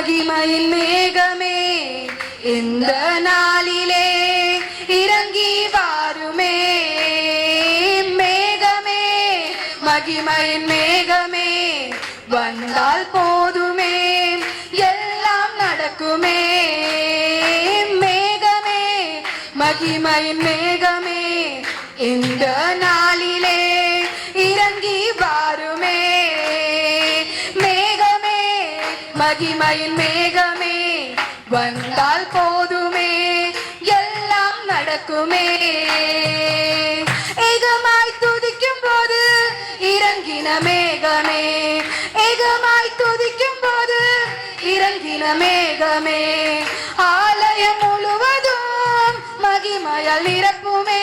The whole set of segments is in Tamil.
மகிமையின் மேகமே இந்த நாளிலே இறங்கி வாருமே. மேகமே மகிமையின் மேகமே வந்தால் போதுமே எல்லாம் நடக்குமே. மேகமே மகிமையின் மேகமே இந்த நாளிலே இறங்கி வாருமே. மகிமையின் மேகமே வந்தால் போதுமே எல்லாம் நடக்குமே. ஏகமாய் துதிக்கும் போது இறங்கின மேகமே ஏகமாய் துதிக்கும் போது இறங்கின மேகமே. ஆலயம் முழுவதும் மகிமையால் நிரப்புமே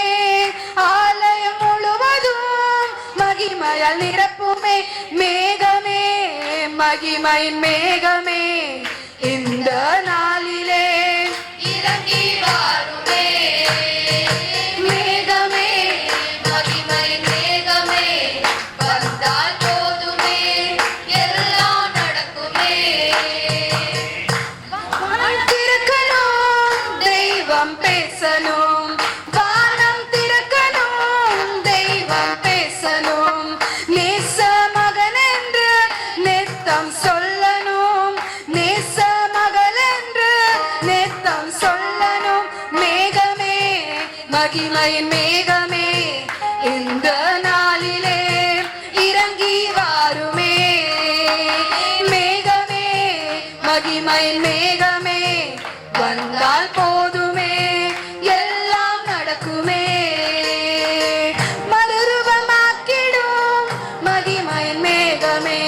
ஆலயம் முழுவதும் மகிமையால் நிரப்புமே. மே மகிமையின் மேகமே இந்த நாளிலே. இறங்கி வாருமே. மேகமே மகிமையின் மேகமே வந்தால் போதுமே எல்லாம் நடக்குமே. திறக்கணும் தெய்வம் பேசணும். நெத்தம் சொல்லணும் நேச மகள் என்று நெத்தம் சொல்லணும். மேகமே மகிமையின் மேகமே இந்த நாளிலே இறங்கி வாருமே. மேகமே மகிமையின் மேகமே வந்தால் போதுமே எல்லாம் நடக்குமே. மறுரூபமாக்கிடும் மகிமையின் மேகமே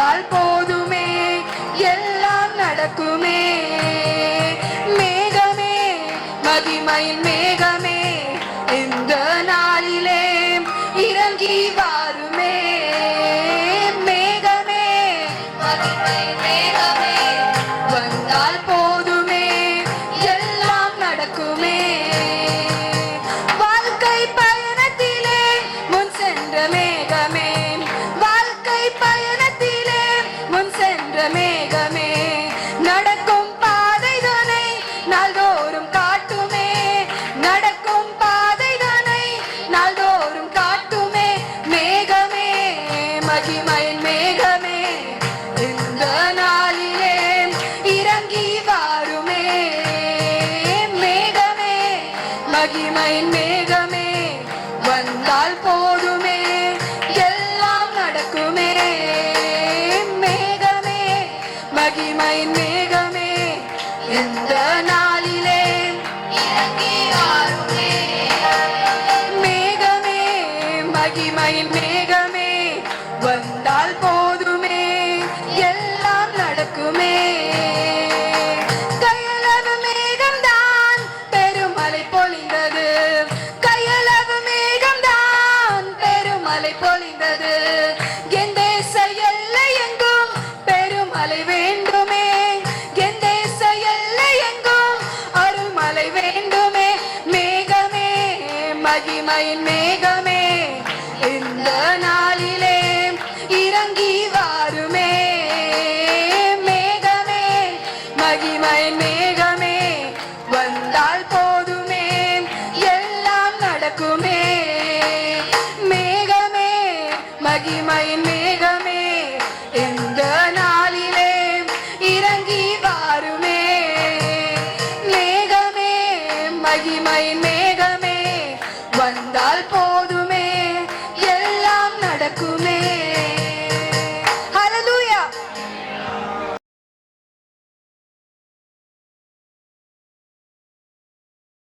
வந்தால் போதுமே எல்லாம் நடக்குமே. மேகமே மகிமையின் மேகமே இந்த நாளிலே இறங்கி வாருமே. மகிமையின் மேகமே வந்தால் போதுமே எல்லாம் நடக்குமே. மேகமே மகிமையின் மேகமே எந்த நாளிலே மேகமே மகிமையின் மேகமே வந்தால் போதுமே எல்லாம் நடக்குமே. மேகமே இந்த நாளிலே இறங்கி வா.